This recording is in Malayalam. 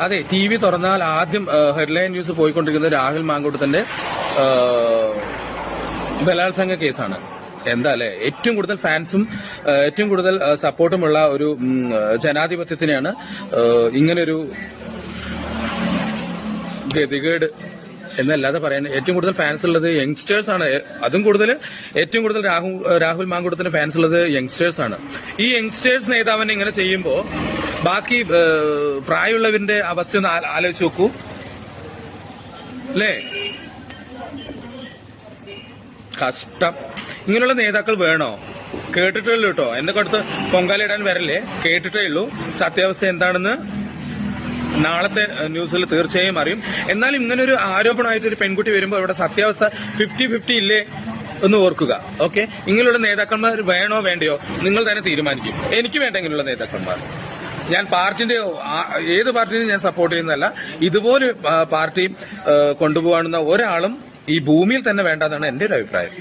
അതെ ടി വി തുറന്നാൽ ആദ്യം ഹെഡ്ലൈൻ ന്യൂസ് പോയിക്കൊണ്ടിരിക്കുന്നത് രാഹുൽ മാങ്കൂട്ടത്തിന്റെ ബലാത്സംഗ കേസാണ്. എന്താ അല്ലെ? ഏറ്റവും കൂടുതൽ ഫാൻസും ഏറ്റവും കൂടുതൽ സപ്പോർട്ടുമുള്ള ഒരു ജനാധിപത്യത്തിനെയാണ് ഇങ്ങനൊരു ഗതികേട് എന്നല്ലാതെ പറയാൻ ഏറ്റവും കൂടുതൽ ഫാൻസ് ഉള്ളത് യങ്സ്റ്റേഴ്സ് ആണ് അതും കൂടുതൽ ഏറ്റവും കൂടുതൽ രാഹുൽ രാഹുൽ മാങ്കൂട്ടത്തിന്റെ ഫാൻസ് ഉള്ളത് യങ്സ്റ്റേഴ്സ് ആണ് ഈ യങ്സ്റ്റേഴ്സ് നേതാവിനെ ഇങ്ങനെ ചെയ്യുമ്പോ ബാക്കി പ്രായമുള്ളവരിന്റെ അവസ്ഥ ഒന്ന് ആലോചിച്ച് നോക്കൂ. അല്ലേ കഷ്ടം. ഇങ്ങനെയുള്ള നേതാക്കൾ വേണോ? കേട്ടിട്ടേ ഉള്ളൂ കേട്ടോ എന്നെ കൊടുത്ത് പൊങ്കാലിടാൻ വരല്ലേ? കേട്ടിട്ടേ ഉള്ളൂ. സത്യാവസ്ഥ എന്താണെന്ന് നാളത്തെ ന്യൂസിൽ തീർച്ചയായും അറിയും. എന്നാൽ ഇങ്ങനെ ഒരു ആരോപണമായിട്ട് ഒരു പെൺകുട്ടി വരുമ്പോൾ ഇവിടെ സത്യാവസ്ഥ ഫിഫ്റ്റി ഫിഫ്റ്റി ഇല്ലേ എന്ന് ഓർക്കുക. ഓക്കെ? ഇങ്ങനെയുള്ള നേതാക്കന്മാർ വേണോ വേണ്ടയോ? നിങ്ങൾ തന്നെ തീരുമാനിക്കും. എനിക്ക് വേണ്ട ഇങ്ങനെയുള്ള നേതാക്കന്മാർ. ഞാൻ പാർട്ടിന്റെ ഏത് പാർട്ടിയും ഞാൻ സപ്പോർട്ട് ചെയ്യുന്നതല്ല. ഇതുപോലെ പാർട്ടി കൊണ്ടുപോകാനുന്ന ഒരാളും ഈ ഭൂമിയിൽ തന്നെ വേണ്ടെന്നാണ് എന്റെ ഒരു അഭിപ്രായം.